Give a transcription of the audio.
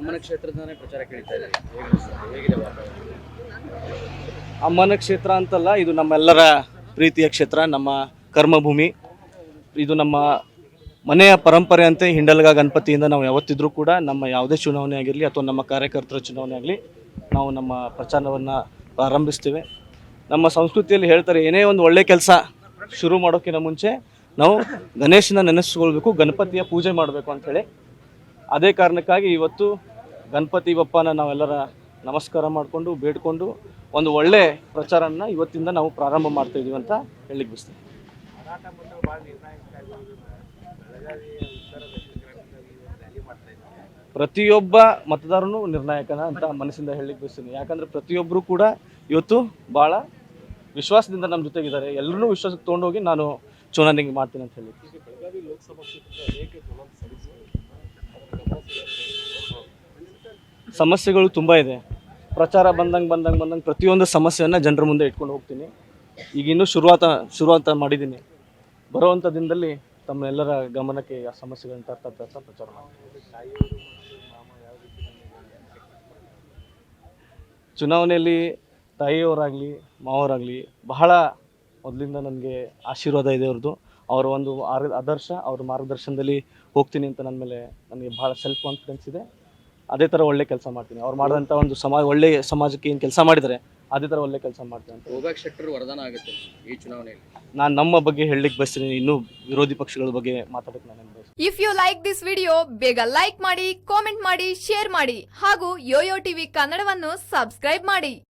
ಅಮ್ಮನ ಕ್ಷೇತ್ರದಿಂದನೇ ಪ್ರಚಾರ ಕೇಳ್ತಾ ಇದ್ದೀವಿ ಅಮ್ಮನ ಕ್ಷೇತ್ರ ಅಂತಲ್ಲ, ಇದು ನಮ್ಮೆಲ್ಲರ ಪ್ರೀತಿಯ ಕ್ಷೇತ್ರ, ನಮ್ಮ ಕರ್ಮಭೂಮಿ. ಇದು ನಮ್ಮ ಮನೆಯ ಪರಂಪರೆ ಅಂತೆ, ಹಿಂಡಲ್ಗ ಗಣಪತಿಯಿಂದ ನಾವು ಯಾವತ್ತಿದ್ರೂ ಕೂಡ ನಮ್ಮ ಯಾವುದೇ ಚುನಾವಣೆ ಆಗಿರಲಿ ಅಥವಾ ನಮ್ಮ ಕಾರ್ಯಕರ್ತರ ಚುನಾವಣೆ ಆಗಲಿ, ನಾವು ನಮ್ಮ ಪ್ರಚಾರವನ್ನು ಪ್ರಾರಂಭಿಸ್ತೇವೆ. ನಮ್ಮ ಸಂಸ್ಕೃತಿಯಲ್ಲಿ ಹೇಳ್ತಾರೆ, ಏನೇ ಒಂದು ಒಳ್ಳೆ ಕೆಲಸ ಶುರು ಮಾಡೋಕ್ಕಿಂತ ಮುಂಚೆ ನಾವು ಗಣೇಶನ ನೆನೆಸ್ಕೊಳ್ಬೇಕು, ಗಣಪತಿಯ ಪೂಜೆ ಮಾಡಬೇಕು ಅಂಥೇಳಿ ಅದೇ ಕಾರಣಕ್ಕಾಗಿ ಇವತ್ತು ಗಣಪತಿ ಬಪ್ಪನ ನಾವೆಲ್ಲರ ನಮಸ್ಕಾರ ಮಾಡಿಕೊಂಡು, ಬೇಡ್ಕೊಂಡು ಒಂದು ಒಳ್ಳೆ ಪ್ರಚಾರನ ಇವತ್ತಿಂದ ನಾವು ಪ್ರಾರಂಭ ಮಾಡ್ತಾ ಇದೀವಿ ಅಂತ ಹೇಳಿಕ್ ಬಯಸ್ತೀನಿ. ಪ್ರತಿಯೊಬ್ಬ ಮತದಾರನು ನಿರ್ಣಾಯಕನ ಅಂತ ಮನಸ್ಸಿಂದ ಹೇಳಲಿಕ್ಕೆ ಬಯಸ್ತೀನಿ. ಯಾಕಂದ್ರೆ ಪ್ರತಿಯೊಬ್ಬರು ಕೂಡ ಇವತ್ತು ಭಾಳ ವಿಶ್ವಾಸದಿಂದ ನಮ್ಮ ಜೊತೆಗಿದ್ದಾರೆ. ಎಲ್ಲರೂ ವಿಶ್ವಾಸಕ್ಕೆ ತೊಗೊಂಡೋಗಿ ನಾನು ಚುನಾವಣೆಗೆ ಮಾಡ್ತೀನಿ ಅಂತ ಹೇಳಿ ಸಮಸ್ಯೆಗಳು ತುಂಬ ಇದೆ. ಪ್ರಚಾರ ಬಂದಂಗೆ ಬಂದಂಗೆ ಬಂದಂಗೆ ಪ್ರತಿಯೊಂದು ಸಮಸ್ಯೆಯನ್ನು ಜನರ ಮುಂದೆ ಇಟ್ಕೊಂಡು ಹೋಗ್ತೀನಿ. ಈಗ ಇನ್ನೂ ಶುರುವಾತ ಶುರುವಾತ ಮಾಡಿದ್ದೀನಿ ಬರುವಂಥ ದಿನದಲ್ಲಿ ತಮ್ಮೆಲ್ಲರ ಗಮನಕ್ಕೆ ಆ ಸಮಸ್ಯೆಗಳನ್ನ ತರ್ತಾ ತರ್ತಾ ಪ್ರಚಾರ ಮಾಡ್ತೀನಿ. ಚುನಾವಣೆಯಲ್ಲಿ ತಾಯಿಯವರಾಗಲಿ, ಮಾವರಾಗಲಿ ಬಹಳ ಮೊದಲಿಂದ ನನಗೆ ಆಶೀರ್ವಾದ ಇದೆ ಅವ್ರದ್ದು. ಅವರ ಒಂದು ಆರ್ ಆದರ್ಶ ಅವ್ರ ಮಾರ್ಗದರ್ಶನದಲ್ಲಿ ಹೋಗ್ತೀನಿ ಅಂತ ನನ್ನ ಮೇಲೆ ನನಗೆ ಭಾಳ ಸೆಲ್ಫ್ ಕಾನ್ಫಿಡೆನ್ಸ್ ಇದೆ. ಅದೇ ಥರ ಒಳ್ಳೆ ಕೆಲಸ ಮಾಡ್ತೀನಿ. ಅವ್ರು ಮಾಡಿದಂಥ ಒಂದು ಸಮಾಜ ಒಳ್ಳೆ ಸಮಾಜಕ್ಕೆ ಏನು ಕೆಲಸ ಮಾಡಿದರೆ ಅದೇ ಥರ ಒಳ್ಳೆ ಕೆಲಸ ಮಾಡ್ತೀನಿ ಅಂತ. ಹೋಗಕ್ಕೆ ಶೆಟ್ಟರ್ ವರದಾನ ಆಗುತ್ತೆ ಈ ಚುನಾವಣೆಯಲ್ಲಿ? ನಾನು ನಮ್ಮ ಬಗ್ಗೆ ಹೇಳಲಿಕ್ಕೆ ಬಯಸ್ತೀನಿ. ಇನ್ನೂ ವಿರೋಧಿ ಪಕ್ಷಗಳ ಬಗ್ಗೆ ಮಾತಾಡಕ್ಕೆ ನಾನು ಬಯಸ್ತೀನಿ. If you like this video ಬೇಗ ಲೈಕ್ ಮಾಡಿ ಕಾಮೆಂಟ್ ಮಾಡಿ ಶೇರ್ ಮಾಡಿ ಹಾಗೂ ಯೋಯೋ ಟಿವಿ ಕನ್ನಡವನ್ನು ಸಬ್ಸ್ಕ್ರೈಬ್ ಮಾಡಿ.